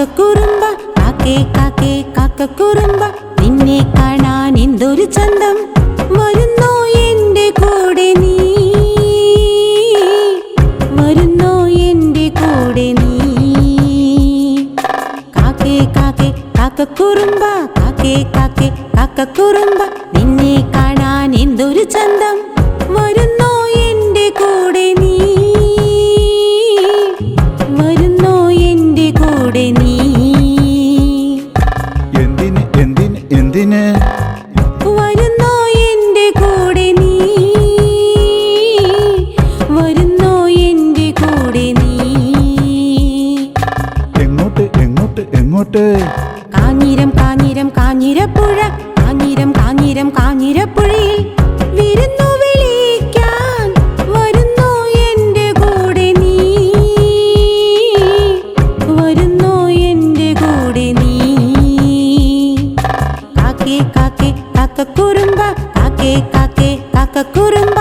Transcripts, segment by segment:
കാക്കക്കുറുമ്പ കാക്കേ കാക്കേ കാക്കക്കുറുമ്പ നിന്നെ കാണാൻ എന്തൊരു ചന്തം? വരുന്നോ എന്റെ കൂടെ നീ? വരുന്നോ എന്റെ കൂടെ നീ? കാക്കേ കാക്കേ കാക്കക്കുറുമ്പ കാക്കേ കാക്കേ കാക്കക്കുറുമ്പ നിന്നെ കാണാൻ എന്തൊരു ചന്തം? പാട്ട് കാഞ്ഞിരം കാഞ്ഞിരം കാഞ്ഞിരപ്പുഴ. കാഞ്ഞിരം കാഞ്ഞിരം കാഞ്ഞിരപ്പുഴയിൽ വിരുന്നു വിളിക്കാൻ. വരുന്നു കൂടെ നീ. വരുന്നു കൂടെ നീ. കാക്കേ കാക്കേ കാക്ക കാക്കേ കാക്കേ കുറുമ്പ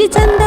우리 잔